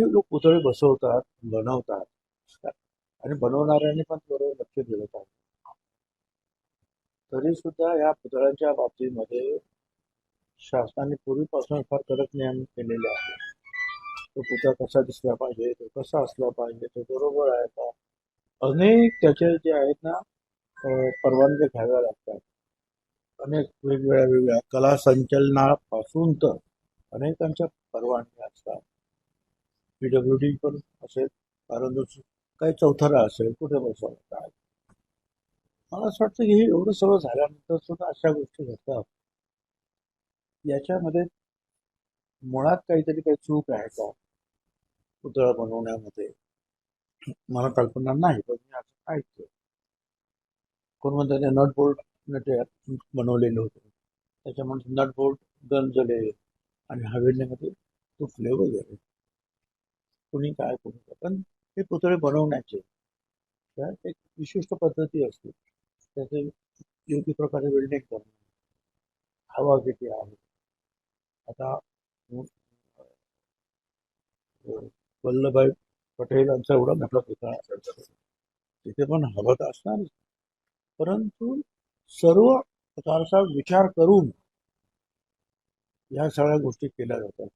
असे लोक पुतळे बसवतात बनवतात आणि बनवणाऱ्यांनी पण बरोबर लक्ष दिलं पाहिजे. तरी सुद्धा या पुतळ्यांच्या बाबतीमध्ये शासनाने पूर्वीपासून फार कडक नियम केलेले आहेत. तो पुतळा कसा दिसला पाहिजे तो कसा असला पाहिजे तो बरोबर आहे का? अनेक त्याचे जे आहेत ना परवानग्या घ्याव्या लागतात. अनेक वेगवेगळ्या वेगळ्या कला संचलनापासून तर अनेकांच्या परवानग्या असतात. पीडब्ल्यू डी पण असेल कारण काही चौथरा असेल कुठे बसवलं काय मला असं वाटतं की हे एवढं सगळं झाल्यानंतर सुद्धा अशा गोष्टी घडतात. याच्यामध्ये मुळात काहीतरी काही चूक आहे का? पुतळा बनवण्यामध्ये. मला कल्पना नाही पण मी असं ऐकतो कोण म्हणतात ते नट बोल्ट ते बनवलेले होते. त्याच्यामुळे नट बोल्ट गंजले आणि हवेलीमध्ये तुटले वगैरे. कुणी काय करू पण हे पुतळे बनवण्याचे त्यात एक विशिष्ट पद्धती असते. त्याचे योग्य प्रकारे वेल्डिंग करणे. हवा किती आहे? आता वल्लभभाई पटेल यांचा एवढा मोठा पुतळा तिथे पण हवा तर असणारच. परंतु सर्व प्रकारचा विचार करून या सगळ्या गोष्टी केल्या जातात.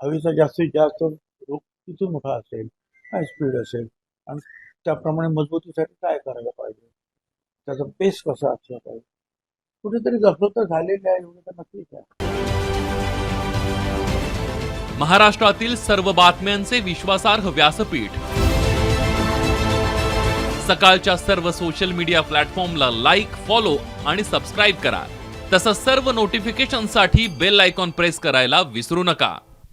हवेचा जास्तीत जास्त रोग किती मोठा असेल काय स्पीड असेल. आणि त्याप्रमाणे मजबूतीसाठी काय करायला पाहिजे? त्याचा पेस कसा असला पाहिजे? कुठेतरी गफलत झालेली आहे एवढं तर नक्कीच आहे. महाराष्ट्रातील सर्व बातम्यांचे विश्वासार्ह व्यासपीठ. सकाळच्या सर्व सोशल मीडिया प्लॅटफॉर्मला लाईक फॉलो आणि सबस्क्राईब करा. तसंच सर्व नोटिफिकेशनसाठी बेल आयकॉन प्रेस करायला विसरू नका.